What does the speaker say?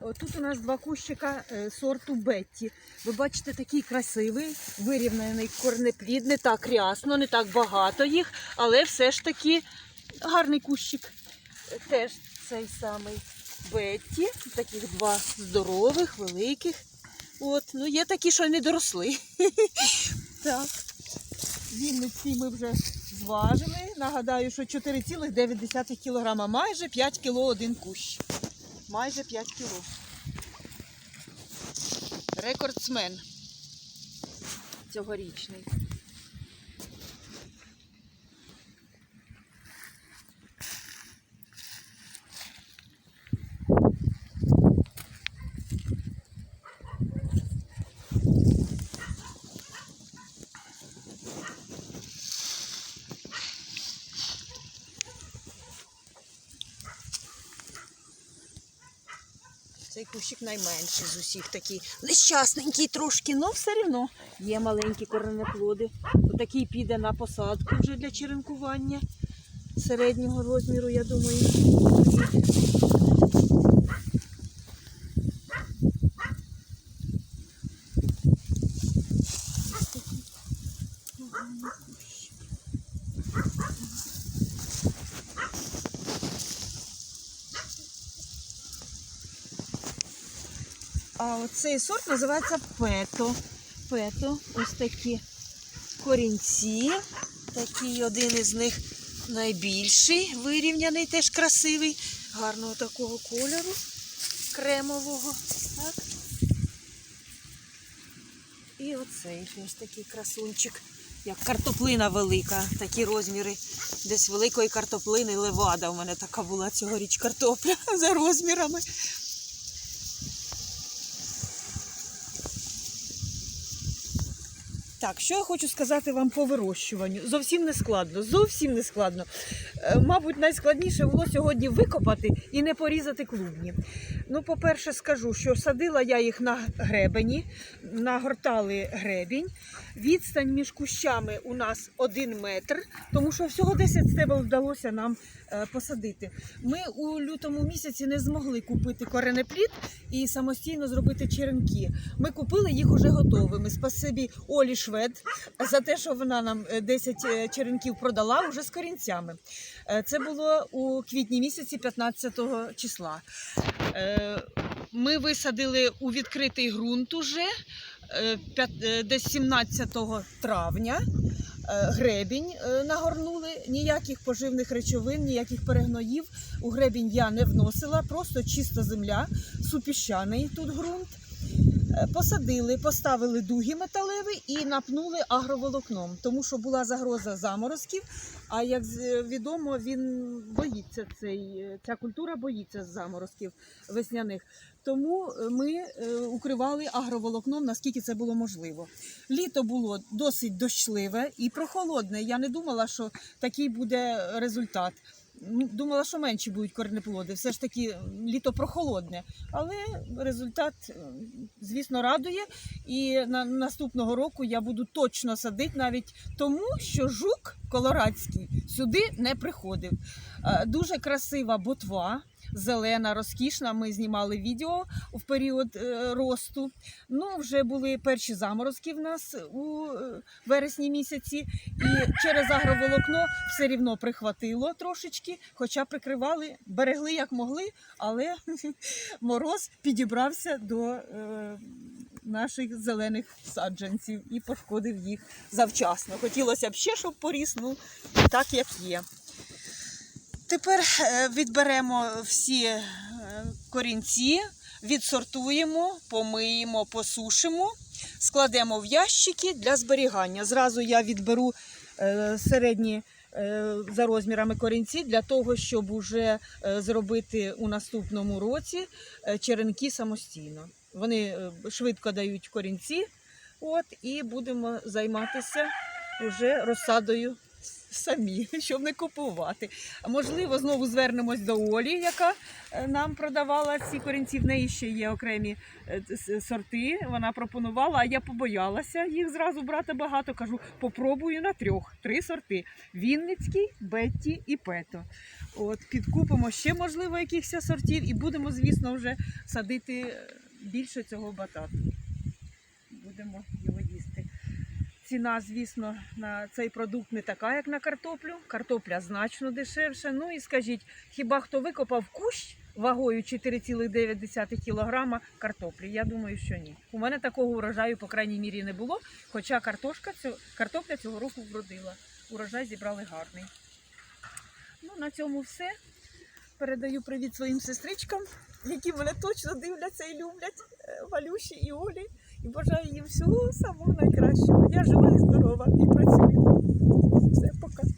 Тут у нас два кущика е, сорту Бетті. Ви бачите, такий красивий, вирівняний корнеплід, не так рясно, не так багато їх, але все ж таки гарний кущик. Теж цей самий Бетті. Таких два здорових, великих. От, ну є такі, що не доросли. Так. Вінниці ми вже зважили. Нагадаю, що 4,9 кг, майже 5 кг один кущ. Майже 5 кг. Рекордсмен цьогорічний. Цей кущик найменший з усіх такий нещасненький трошки, але все одно є маленькі коренеплоди. Отакий піде на посадку вже для черенкування середнього розміру, я думаю. А оцей сорт називається пето. Пето. Ось такі корінці. Такий один із них найбільший, вирівняний, теж красивий, гарного такого кольору, кремового. Так. І оцей ось такий красунчик, як картоплина велика, такі розміри. Десь великої картоплини левада. У мене така була цьогоріч картопля за розмірами. Так, що я хочу сказати вам по вирощуванню. Зовсім не складно, зовсім не складно. Е, Мабуть, найскладніше було сьогодні викопати і не порізати клубні. Ну, по-перше, скажу, що садила я їх на гребені, нагортали гребінь. Відстань між кущами у нас один метр, тому що всього 10 стебел вдалося нам е, посадити. Ми у лютому місяці не змогли купити коренеплід і самостійно зробити черенки. Ми купили їх уже готовими. Спасибі Олі Швед за те, що вона нам е, 10 е, черенків продала вже з корінцями. Е, Це було у квітні місяці 15 числа. Е, Ми висадили у відкритий ґрунт уже е, е, десь 17 травня. Гребінь нагорнули, ніяких поживних речовин, ніяких перегноїв у гребінь я не вносила, просто чиста земля, супіщаний тут ґрунт. Е, Посадили, поставили дуги металеві і напнули агроволокном, тому що була загроза заморозків. А як з- відомо, він боїться цей, е, ця культура боїться заморозків весняних. Тому е, ми е, укривали агроволокном, наскільки це було можливо. Літо було досить дощливе і прохолодне. Я не думала, що такий буде результат. Думала, що менші будуть корнеплоди. Все ж таки літо прохолодне. Але результат, е, звісно, радує. І на наступного року я буду точно садити навіть тому, що жук колорадський сюди не приходив. Е, Дуже красива ботва. Зелена, розкішна. Ми знімали відео в період е, росту. Ну, вже були перші заморозки в нас у е, вересні місяці, і через агроволокно все рівно прихватило трошечки, хоча прикривали, берегли як могли, але мороз підібрався до е, наших зелених саджанців і пошкодив їх завчасно. Хотілося б ще, щоб поріс, ну так як є. Тепер е, відберемо всі е, корінці, відсортуємо, помиємо, посушимо, складемо в ящики для зберігання. Зразу я відберу е, середні за розмірами корінці для того, щоб уже зробити у наступному році черенки самостійно. Вони швидко дають корінці, от, і будемо займатися вже розсадою самі, щоб не купувати. Можливо, знову звернемось до Олі, яка е, нам продавала ці корінці. В неї ще є окремі е, сорти. Вона пропонувала, а я побоялася їх зразу брати багато. Кажу, попробую на трьох, три сорти: Вінницький, Бетті і Пето. От підкупимо ще, можливо, якихось сортів, і будемо, звісно, вже садити е, більше цього батату. Будемо. Ціна, звісно, на цей продукт не така, як на картоплю. Картопля значно дешевша. Ну і скажіть, хіба хто викопав кущ вагою 4,9 кг картоплі? Я думаю, що ні. У мене такого урожаю, по крайній мірі, не було. Хоча картошка цього, картопля цього року вродила. Урожай зібрали гарний. Ну, на цьому все. Передаю привіт своїм сестричкам, які мене точно дивляться і люблять. е, Валюші і Олі. І бажаю їм всього самого найкращого. Я жива і здорова і працюю. Все, пока.